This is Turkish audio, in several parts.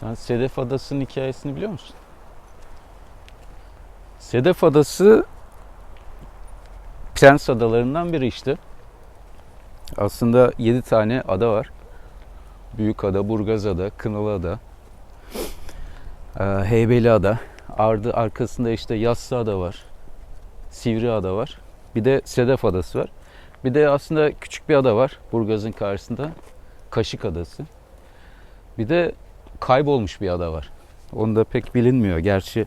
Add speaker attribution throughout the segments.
Speaker 1: Sen Sedef Adası'nın hikayesini biliyor musun? Sedef Adası Prens Adalarından biri işte. Aslında 7 tane ada var. Büyükada, Burgazada, Kınalıada, Heybeliada, ardı arkasında işte Yassıada var. Sivriada var. Bir de Sedef Adası var. Bir de aslında küçük bir ada var Burgaz'ın karşısında. Kaşık Adası. Bir de kaybolmuş bir ada var. Onu da pek bilinmiyor. Gerçi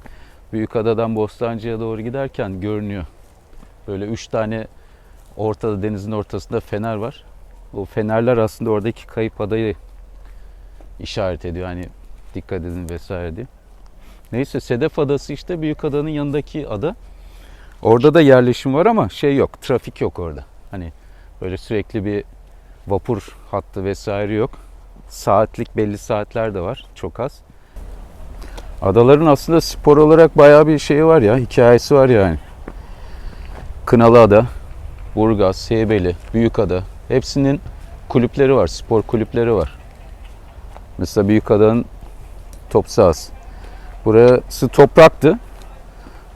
Speaker 1: Büyükada'dan Bostancı'ya doğru giderken görünüyor. Böyle üç tane ortada denizin ortasında fener var. O fenerler aslında oradaki kayıp adayı işaret ediyor. Hani dikkat edin vesaire diye. Neyse Sedef Adası işte Büyükada'nın yanındaki ada. Orada da yerleşim var ama şey yok, trafik yok orada. Hani böyle sürekli bir vapur hattı vesaire yok. Saatlik belli saatler de var, çok az. Adaların aslında spor olarak bayağı bir şeyi var ya, hikayesi var yani. Kınalıada, Burgaz, Heybeli, Büyükada hepsinin kulüpleri var, spor kulüpleri var. Mesela Büyükada'nın top sahası. Burası topraktı.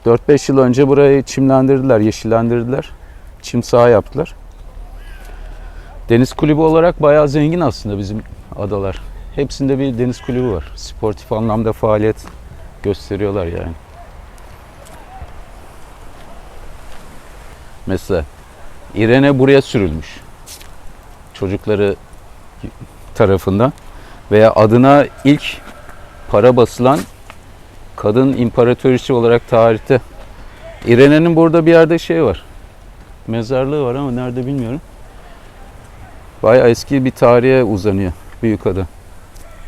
Speaker 1: 4-5 yıl önce burayı çimlendirdiler, yeşillendirdiler. Çim saha yaptılar. Deniz kulübü olarak bayağı zengin aslında bizim adalar. Hepsinde bir deniz kulübü var. Sportif anlamda faaliyet gösteriyorlar yani. Mesela İrene buraya sürülmüş. Çocukları tarafından veya adına ilk para basılan kadın imparatoriçe olarak tarihte. İrene'nin burada bir yerde şey var. Mezarlığı var ama nerede bilmiyorum. Bayağı eski bir tarihe uzanıyor Büyükada.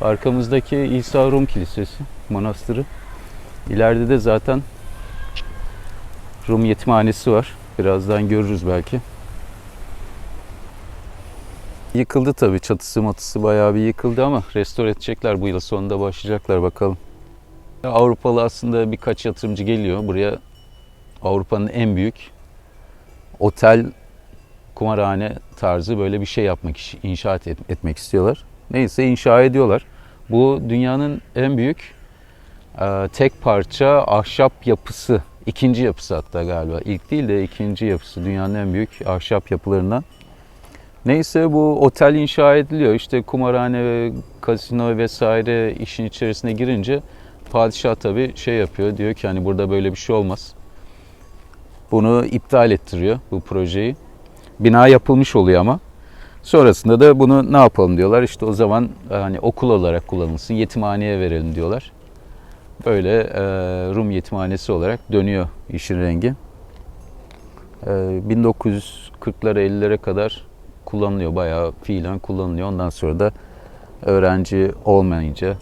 Speaker 1: Arkamızdaki İsa Rum Kilisesi, manastırı. İleride de zaten Rum yetimhanesi var. Birazdan görürüz belki. Yıkıldı tabii. Çatısı matısı bayağı bir yıkıldı ama restore edecekler bu yıl sonunda başlayacaklar bakalım. Avrupalı aslında birkaç yatırımcı geliyor buraya. Avrupa'nın en büyük otel, kumarhane tarzı böyle bir şey yapmak, inşaat et- etmek istiyorlar. Neyse inşa ediyorlar. Bu dünyanın en büyük e, tek parça ahşap yapısı. ikinci yapısı hatta galiba. İlk değil de ikinci yapısı. Dünyanın en büyük ahşap yapılarından. Neyse bu otel inşa ediliyor. İşte kumarhane ve kasino vesaire işin içerisine girince padişah tabii şey yapıyor. Diyor ki hani burada böyle bir şey olmaz. Bunu iptal ettiriyor bu projeyi. Bina yapılmış oluyor ama. Sonrasında da bunu ne yapalım diyorlar. İşte o zaman hani okul olarak kullanılsın, yetimhaneye verelim diyorlar. Böyle e, Rum yetimhanesi olarak dönüyor işin rengi. E, 1940'lara 50'lere kadar kullanılıyor. Bayağı fiilen kullanılıyor. Ondan sonra da öğrenci olmayınca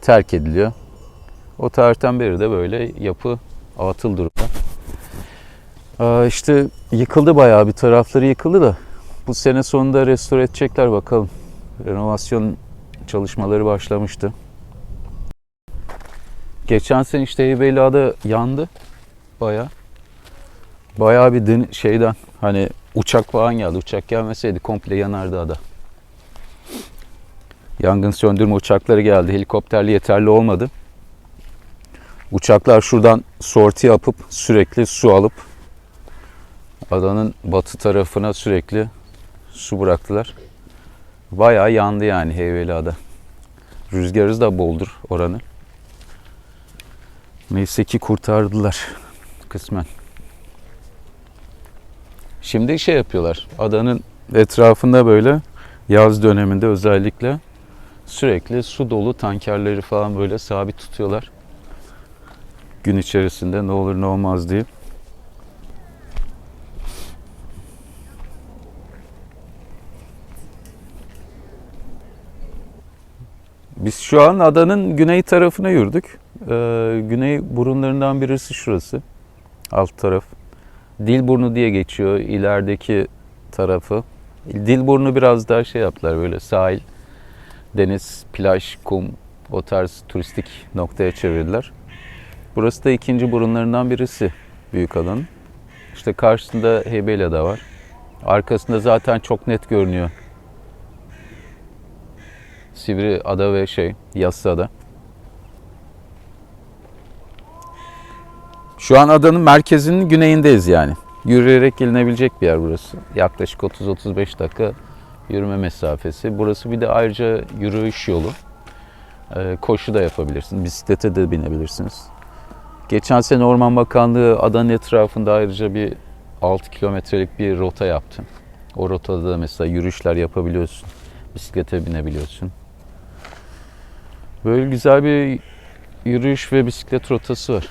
Speaker 1: terk ediliyor. O tarihten beri de böyle yapı atıl durumda. Aa, işte yıkıldı bayağı bir tarafları yıkıldı da bu sene sonunda restore edecekler bakalım. Renovasyon çalışmaları başlamıştı. Geçen sene işte Heybeliada yandı bayağı. Bayağı bir den- şeyden hani uçak falan geldi. Uçak gelmeseydi komple yanardı ada. Yangın söndürme uçakları geldi. Helikopterli yeterli olmadı. Uçaklar şuradan sorti yapıp sürekli su alıp adanın batı tarafına sürekli su bıraktılar. Bayağı yandı yani Heybeliada. Rüzgarı da boldur oranın. Neyse ki kurtardılar kısmen. Şimdi şey yapıyorlar. Adanın etrafında böyle yaz döneminde özellikle sürekli su dolu tankerleri falan böyle sabit tutuyorlar. Gün içerisinde ne olur ne olmaz diye. Biz şu an adanın güney tarafına yürüdük. Ee, güney burunlarından birisi şurası. Alt taraf. Dilburnu diye geçiyor ilerideki tarafı. Dilburnu biraz daha şey yaptılar böyle sahil, deniz, plaj, kum o tarz turistik noktaya çevirdiler. Burası da ikinci burunlarından birisi büyük alanın. İşte karşısında Heybeliada var. Arkasında zaten çok net görünüyor. Sivri Ada ve şey Yassıada. Şu an adanın merkezinin güneyindeyiz yani. Yürüyerek gelinebilecek bir yer burası. Yaklaşık 30-35 dakika yürüme mesafesi. Burası bir de ayrıca yürüyüş yolu. Ee, koşu da yapabilirsiniz. Bisiklete de binebilirsiniz. Geçen sene Orman Bakanlığı adanın etrafında ayrıca bir 6 kilometrelik bir rota yaptı. O rotada da mesela yürüyüşler yapabiliyorsun. Bisiklete binebiliyorsun. Böyle güzel bir yürüyüş ve bisiklet rotası var.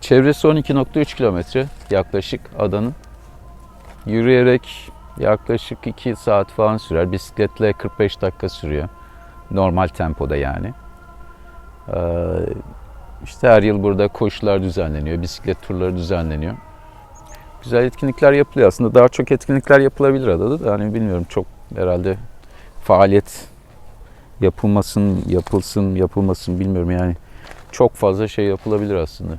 Speaker 1: Çevresi 12.3 kilometre yaklaşık adanın. Yürüyerek yaklaşık 2 saat falan sürer. Bisikletle 45 dakika sürüyor. Normal tempoda yani. Ee, işte her yıl burada koşular düzenleniyor, bisiklet turları düzenleniyor. Güzel etkinlikler yapılıyor aslında. Daha çok etkinlikler yapılabilir adada da. Hani bilmiyorum çok herhalde faaliyet yapılmasın, yapılsın, yapılmasın bilmiyorum yani. Çok fazla şey yapılabilir aslında.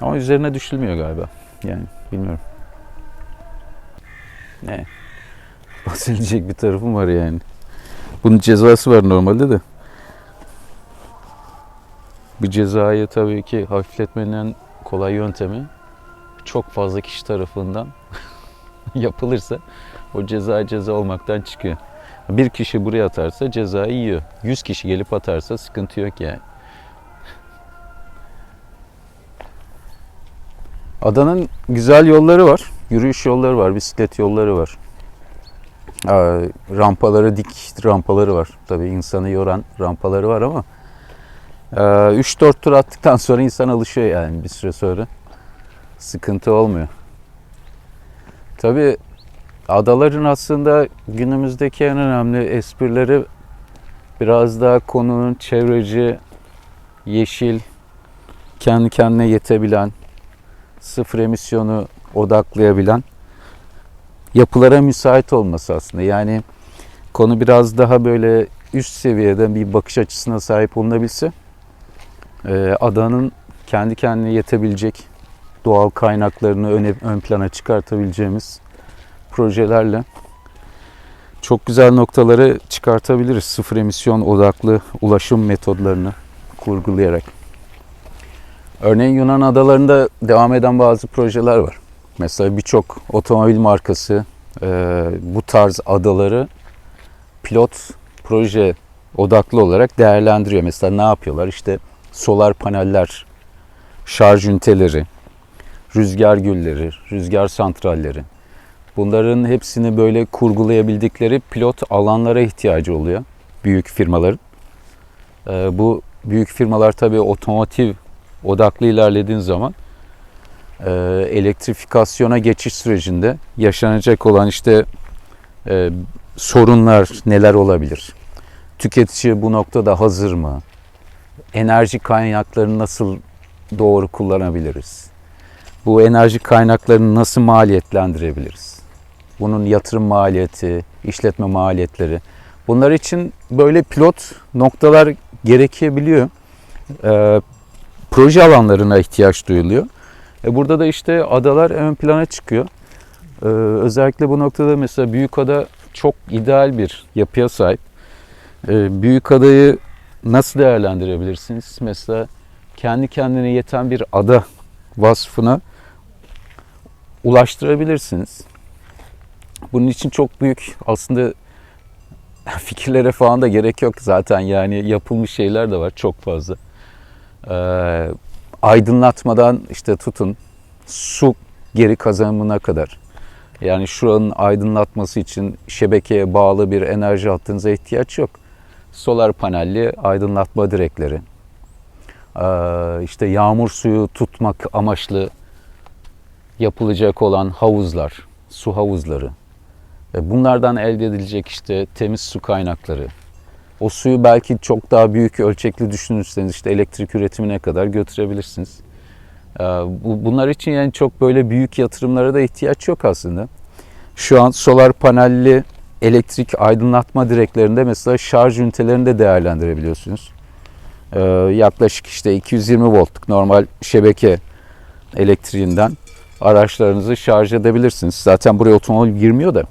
Speaker 1: Ama üzerine düşülmüyor galiba. Yani bilmiyorum. Ne? Bahsedilecek bir tarafım var yani. Bunun cezası var normalde de. Bu cezayı tabii ki hafifletmenin en kolay yöntemi çok fazla kişi tarafından yapılırsa o ceza ceza olmaktan çıkıyor. Bir kişi buraya atarsa cezayı yiyor. 100 kişi gelip atarsa sıkıntı yok yani. Adanın güzel yolları var. Yürüyüş yolları var, bisiklet yolları var. Aa, rampaları dik rampaları var. Tabii insanı yoran rampaları var ama 3-4 tur attıktan sonra insan alışıyor yani bir süre sonra. Sıkıntı olmuyor. Tabii adaların aslında günümüzdeki en önemli esprileri biraz daha konunun çevreci, yeşil, kendi kendine yetebilen, sıfır emisyonu odaklayabilen yapılara müsait olması aslında. Yani konu biraz daha böyle üst seviyede bir bakış açısına sahip olunabilse e, adanın kendi kendine yetebilecek doğal kaynaklarını öne, ön plana çıkartabileceğimiz projelerle çok güzel noktaları çıkartabiliriz. Sıfır emisyon odaklı ulaşım metodlarını kurgulayarak. Örneğin Yunan adalarında devam eden bazı projeler var. Mesela birçok otomobil markası e, bu tarz adaları pilot proje odaklı olarak değerlendiriyor. Mesela ne yapıyorlar? İşte solar paneller, şarj üniteleri, rüzgar gülleri, rüzgar santralleri. Bunların hepsini böyle kurgulayabildikleri pilot alanlara ihtiyacı oluyor büyük firmaların. E, bu büyük firmalar tabii otomotiv odaklı ilerlediğin zaman e, elektrifikasyona geçiş sürecinde yaşanacak olan işte e, sorunlar neler olabilir? Tüketici bu noktada hazır mı? Enerji kaynaklarını nasıl doğru kullanabiliriz? Bu enerji kaynaklarını nasıl maliyetlendirebiliriz? Bunun yatırım maliyeti, işletme maliyetleri. Bunlar için böyle pilot noktalar gerekebiliyor. Ee, proje alanlarına ihtiyaç duyuluyor. E burada da işte adalar ön plana çıkıyor. Ee, özellikle bu noktada mesela Büyükada çok ideal bir yapıya sahip. Ee, Büyükada'yı nasıl değerlendirebilirsiniz? Mesela kendi kendine yeten bir ada vasfına ulaştırabilirsiniz. Bunun için çok büyük aslında fikirlere falan da gerek yok zaten yani yapılmış şeyler de var çok fazla. Ee, aydınlatmadan işte tutun su geri kazanımına kadar. Yani şuranın aydınlatması için şebekeye bağlı bir enerji hattınıza ihtiyaç yok. Solar panelli aydınlatma direkleri. Ee, işte yağmur suyu tutmak amaçlı yapılacak olan havuzlar, su havuzları. E, Bunlardan elde edilecek işte temiz su kaynakları. O suyu belki çok daha büyük ölçekli düşünürseniz işte elektrik üretimine kadar götürebilirsiniz. Bu- Bunlar için yani çok böyle büyük yatırımlara da ihtiyaç yok aslında. Şu an solar panelli elektrik aydınlatma direklerinde mesela şarj ünitelerini de değerlendirebiliyorsunuz. Ee, Yaklaşık işte 220 voltluk normal şebeke elektriğinden araçlarınızı şarj edebilirsiniz. Zaten buraya otomobil girmiyor da E,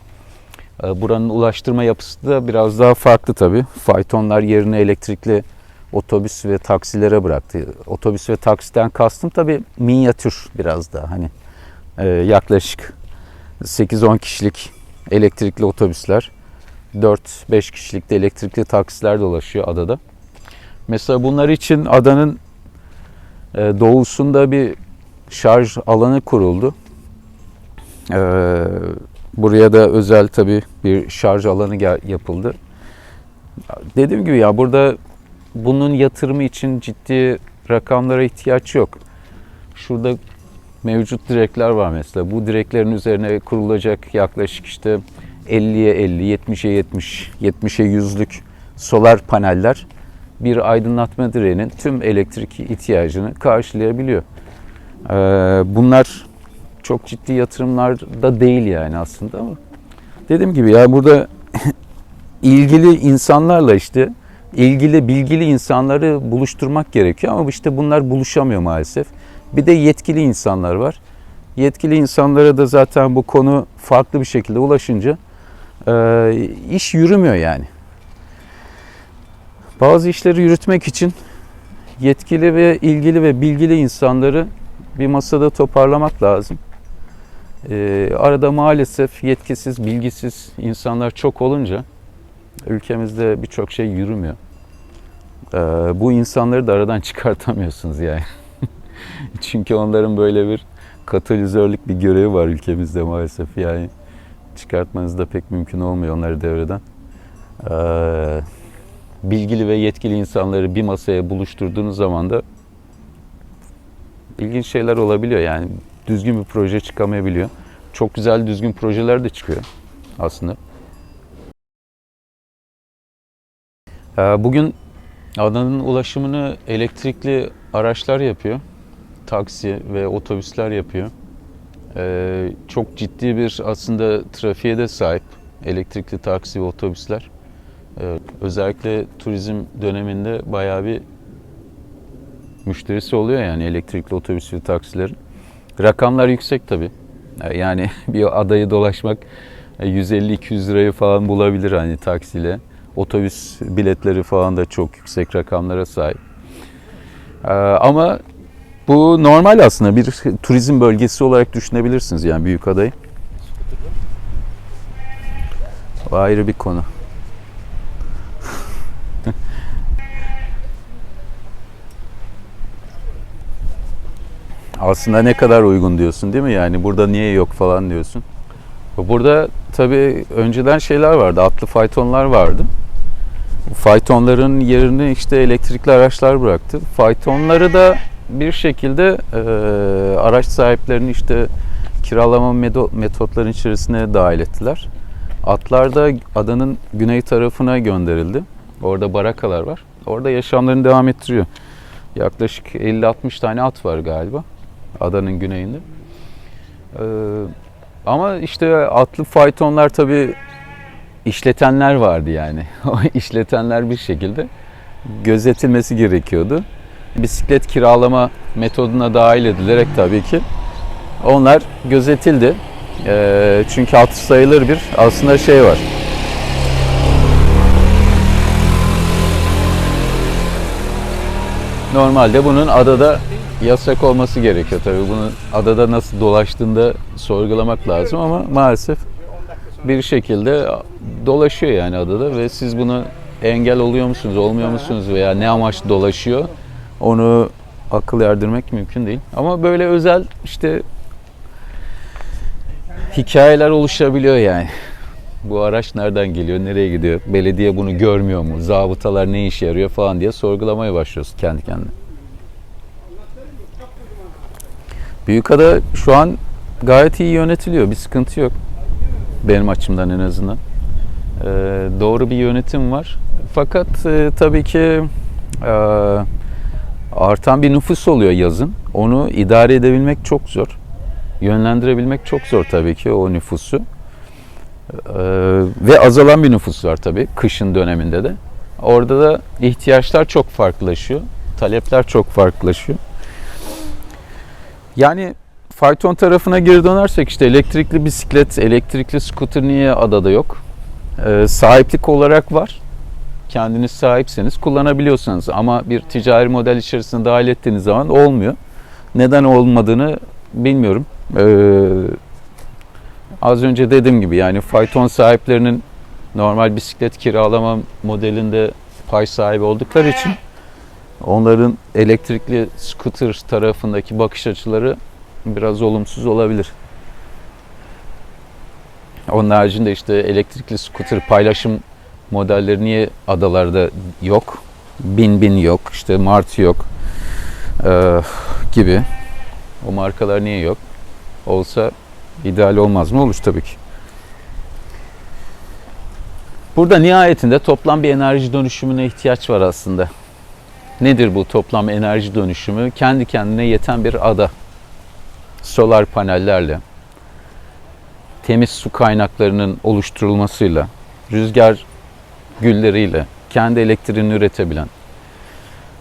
Speaker 1: Buranın ulaştırma yapısı da biraz daha farklı tabii. Faytonlar yerine elektrikli otobüs ve taksilere bıraktı. Otobüs ve taksiden kastım tabii minyatür biraz daha hani e, yaklaşık 8-10 kişilik elektrikli otobüsler, 4-5 kişilik de elektrikli taksiler dolaşıyor adada. Mesela bunlar için adanın e, doğusunda bir şarj alanı kuruldu. E, buraya da özel tabii bir şarj alanı yapıldı. Dediğim gibi ya burada bunun yatırımı için ciddi rakamlara ihtiyaç yok. Şurada mevcut direkler var mesela. Bu direklerin üzerine kurulacak yaklaşık işte 50'ye 50, 70'e 70, 70'e 100'lük solar paneller bir aydınlatma direğinin tüm elektrik ihtiyacını karşılayabiliyor. Ee, bunlar çok ciddi yatırımlar da değil yani aslında ama dediğim gibi ya burada ilgili insanlarla işte ilgili bilgili insanları buluşturmak gerekiyor ama işte bunlar buluşamıyor maalesef. Bir de yetkili insanlar var. Yetkili insanlara da zaten bu konu farklı bir şekilde ulaşınca e, iş yürümüyor yani. Bazı işleri yürütmek için yetkili ve ilgili ve bilgili insanları bir masada toparlamak lazım. E, arada maalesef yetkisiz, bilgisiz insanlar çok olunca ülkemizde birçok şey yürümüyor. E, bu insanları da aradan çıkartamıyorsunuz yani. Çünkü onların böyle bir katalizörlük bir görevi var ülkemizde maalesef. Yani çıkartmanız da pek mümkün olmuyor onları devreden. Ee, bilgili ve yetkili insanları bir masaya buluşturduğunuz zaman da ilginç şeyler olabiliyor. Yani düzgün bir proje çıkamayabiliyor. Çok güzel düzgün projeler de çıkıyor aslında. Ee, bugün adanın ulaşımını elektrikli araçlar yapıyor taksi ve otobüsler yapıyor. Ee, çok ciddi bir aslında trafiğe de sahip elektrikli taksi ve otobüsler. Ee, özellikle turizm döneminde bayağı bir müşterisi oluyor yani elektrikli otobüs ve taksilerin. Rakamlar yüksek tabii. Ee, Yani bir adayı dolaşmak 150-200 lirayı falan bulabilir hani taksiyle. Otobüs biletleri falan da çok yüksek rakamlara sahip. Ee, Ama bu normal aslında bir turizm bölgesi olarak düşünebilirsiniz yani büyük adayı. O ayrı bir konu. Aslında ne kadar uygun diyorsun değil mi? Yani burada niye yok falan diyorsun. Burada tabii önceden şeyler vardı, atlı faytonlar vardı. Faytonların yerini işte elektrikli araçlar bıraktı. Faytonları da bir şekilde e, araç sahiplerini işte kiralama metotlarının içerisine dahil ettiler. Atlar da adanın güney tarafına gönderildi. Orada barakalar var. Orada yaşamlarını devam ettiriyor. Yaklaşık 50-60 tane at var galiba adanın güneyinde. Ee, ama işte atlı faytonlar tabii işletenler vardı yani. O işletenler bir şekilde gözetilmesi gerekiyordu. Bisiklet kiralama metoduna dahil edilerek tabii ki onlar gözetildi. Ee, çünkü hatır sayılır bir aslında şey var. Normalde bunun adada yasak olması gerekiyor tabii. Bunu adada nasıl dolaştığında sorgulamak lazım ama maalesef bir şekilde dolaşıyor yani adada ve siz bunu engel oluyor musunuz, olmuyor musunuz veya ne amaçlı dolaşıyor onu akıl erdirmek mümkün değil. Ama böyle özel işte hikayeler oluşabiliyor yani. Bu araç nereden geliyor, nereye gidiyor, belediye bunu görmüyor mu, zabıtalar ne işe yarıyor falan diye sorgulamaya başlıyorsun kendi kendine. Büyükada şu an gayet iyi yönetiliyor, bir sıkıntı yok. Benim açımdan en azından. Ee, doğru bir yönetim var. Fakat e, tabii ki e, artan bir nüfus oluyor yazın. Onu idare edebilmek çok zor. Yönlendirebilmek çok zor tabii ki o nüfusu. Ee, ve azalan bir nüfus var tabii kışın döneminde de. Orada da ihtiyaçlar çok farklılaşıyor. Talepler çok farklılaşıyor. Yani fayton tarafına geri dönersek işte elektrikli bisiklet, elektrikli scooter niye adada yok? e, sahiplik olarak var. Kendiniz sahipseniz kullanabiliyorsanız ama bir ticari model içerisine dahil ettiğiniz zaman olmuyor. Neden olmadığını bilmiyorum. Ee, az önce dediğim gibi yani fayton sahiplerinin normal bisiklet kiralama modelinde pay sahibi oldukları için onların elektrikli scooter tarafındaki bakış açıları biraz olumsuz olabilir. Onun haricinde işte elektrikli scooter paylaşım modelleri niye adalarda yok? Bin bin yok, işte Martı yok ee, gibi. O markalar niye yok? Olsa ideal olmaz mı? Olur tabii ki. Burada nihayetinde toplam bir enerji dönüşümüne ihtiyaç var aslında. Nedir bu toplam enerji dönüşümü? Kendi kendine yeten bir ada. Solar panellerle, temiz su kaynaklarının oluşturulmasıyla, rüzgar gülleriyle kendi elektriğini üretebilen,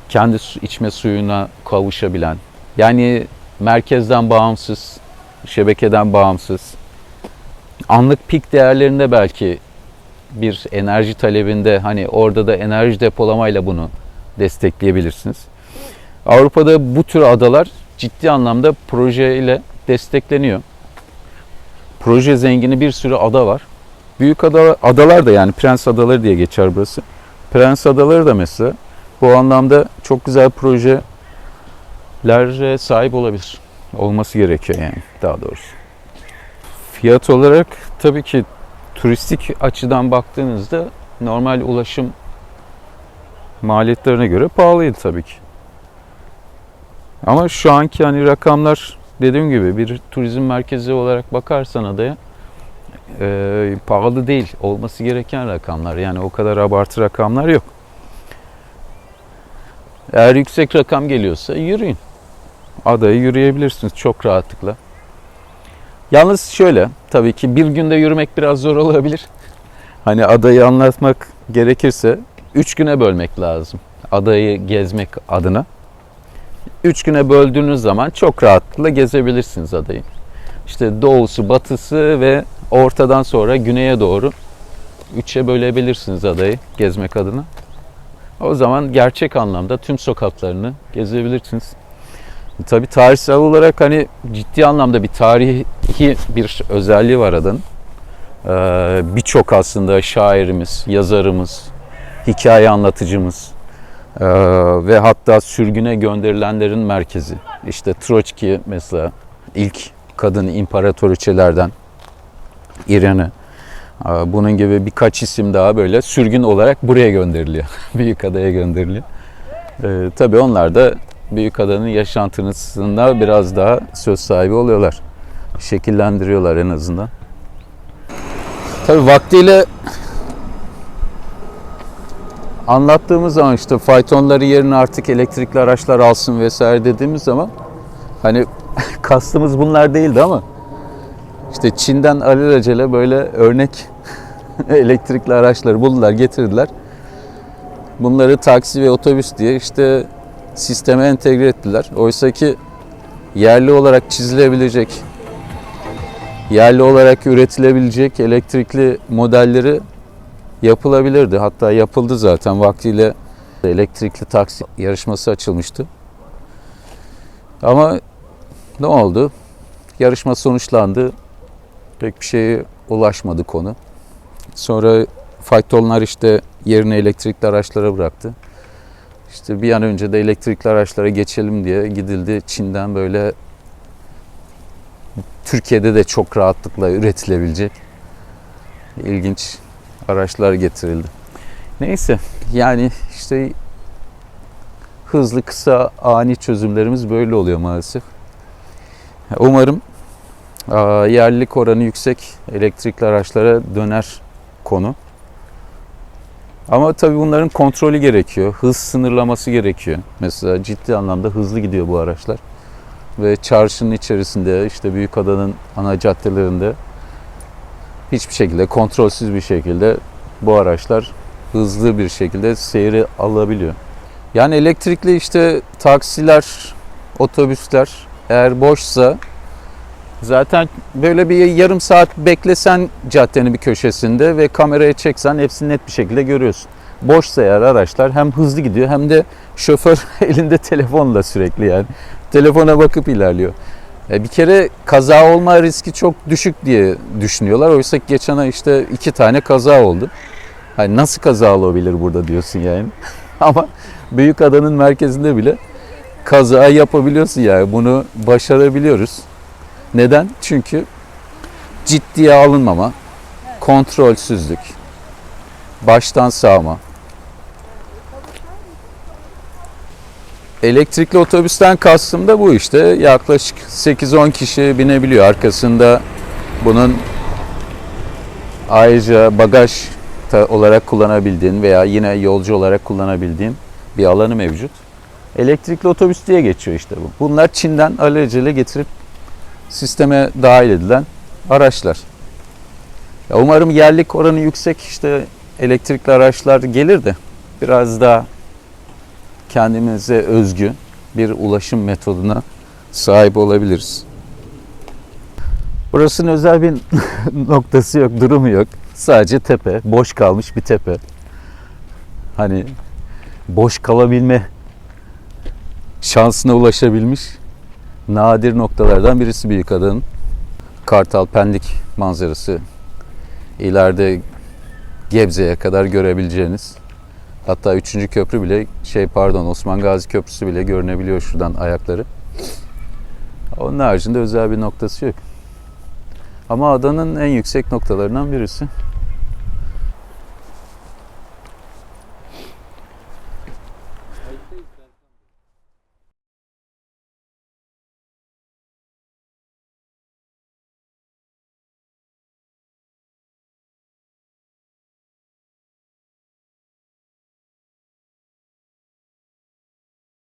Speaker 1: kendi içme suyuna kavuşabilen, yani merkezden bağımsız, şebekeden bağımsız, anlık pik değerlerinde belki bir enerji talebinde hani orada da enerji depolamayla bunu destekleyebilirsiniz. Avrupa'da bu tür adalar ciddi anlamda projeyle destekleniyor. Proje zengini bir sürü ada var. Büyük ada, adalar da yani Prens Adaları diye geçer burası. Prens Adaları da mesela bu anlamda çok güzel projelere sahip olabilir. Olması gerekiyor yani daha doğrusu. Fiyat olarak tabii ki turistik açıdan baktığınızda normal ulaşım maliyetlerine göre pahalıydı tabii ki. Ama şu anki hani rakamlar dediğim gibi bir turizm merkezi olarak bakarsan adaya e, pahalı değil. Olması gereken rakamlar. Yani o kadar abartı rakamlar yok. Eğer yüksek rakam geliyorsa yürüyün. Adayı yürüyebilirsiniz çok rahatlıkla. Yalnız şöyle, tabii ki bir günde yürümek biraz zor olabilir. Hani adayı anlatmak gerekirse 3 güne bölmek lazım. Adayı gezmek adına. 3 güne böldüğünüz zaman çok rahatlıkla gezebilirsiniz adayı. İşte doğusu, batısı ve ortadan sonra güneye doğru 3'e bölebilirsiniz adayı gezmek adına. O zaman gerçek anlamda tüm sokaklarını gezebilirsiniz. Tabii tarihsel olarak hani ciddi anlamda bir tarihi bir özelliği var adanın. Ee, Birçok aslında şairimiz, yazarımız, hikaye anlatıcımız ee, ve hatta sürgüne gönderilenlerin merkezi. İşte Troçki mesela ilk kadın imparatoriçelerden İrene. Ee, bunun gibi birkaç isim daha böyle sürgün olarak buraya gönderiliyor. Büyükada'ya gönderiliyor. Ee, tabii onlar da Büyükada'nın yaşantısında biraz daha söz sahibi oluyorlar. Şekillendiriyorlar en azından. Tabii vaktiyle anlattığımız zaman işte faytonları yerine artık elektrikli araçlar alsın vesaire dediğimiz zaman hani kastımız bunlar değildi ama işte Çin'den alelacele böyle örnek elektrikli araçları buldular, getirdiler. Bunları taksi ve otobüs diye işte sisteme entegre ettiler. Oysa ki yerli olarak çizilebilecek, yerli olarak üretilebilecek elektrikli modelleri yapılabilirdi. Hatta yapıldı zaten vaktiyle elektrikli taksi yarışması açılmıştı. Ama ne oldu? Yarışma sonuçlandı. Pek bir şeye ulaşmadı konu. Sonra faytonlar işte yerini elektrikli araçlara bıraktı. İşte bir an önce de elektrikli araçlara geçelim diye gidildi. Çin'den böyle Türkiye'de de çok rahatlıkla üretilebilecek ilginç araçlar getirildi. Neyse yani işte hızlı kısa ani çözümlerimiz böyle oluyor maalesef. Umarım yerlilik oranı yüksek elektrikli araçlara döner konu. Ama tabii bunların kontrolü gerekiyor. Hız sınırlaması gerekiyor. Mesela ciddi anlamda hızlı gidiyor bu araçlar. Ve çarşının içerisinde işte Büyükada'nın ana caddelerinde hiçbir şekilde kontrolsüz bir şekilde bu araçlar hızlı bir şekilde seyri alabiliyor. Yani elektrikli işte taksiler, otobüsler eğer boşsa Zaten böyle bir yarım saat beklesen caddenin bir köşesinde ve kameraya çeksen hepsini net bir şekilde görüyorsun. Boşsa eğer araçlar hem hızlı gidiyor hem de şoför elinde telefonla sürekli yani. Telefona bakıp ilerliyor. E, bir kere kaza olma riski çok düşük diye düşünüyorlar. Oysa geçen ay işte iki tane kaza oldu. Hani nasıl kaza olabilir burada diyorsun yani. Ama büyük adanın merkezinde bile kaza yapabiliyorsun yani. Bunu başarabiliyoruz. Neden? Çünkü ciddiye alınmama, kontrolsüzlük, baştan sağma. Elektrikli otobüsten kastım da bu işte. Yaklaşık 8-10 kişi binebiliyor. Arkasında bunun ayrıca bagaj olarak kullanabildiğin veya yine yolcu olarak kullanabildiğin bir alanı mevcut. Elektrikli otobüs diye geçiyor işte bu. Bunlar Çin'den alelacele getirip sisteme dahil edilen araçlar. Ya umarım yerlik oranı yüksek işte elektrikli araçlar gelir de biraz daha kendimize özgü bir ulaşım metoduna sahip olabiliriz. Burasının özel bir noktası yok, durumu yok. Sadece tepe, boş kalmış bir tepe. Hani boş kalabilme şansına ulaşabilmiş nadir noktalardan birisi Büyükada'nın. Kartal Pendik manzarası. İleride Gebze'ye kadar görebileceğiniz. Hatta 3. köprü bile şey pardon Osman Gazi Köprüsü bile görünebiliyor şuradan ayakları. Onun haricinde özel bir noktası yok. Ama adanın en yüksek noktalarından birisi.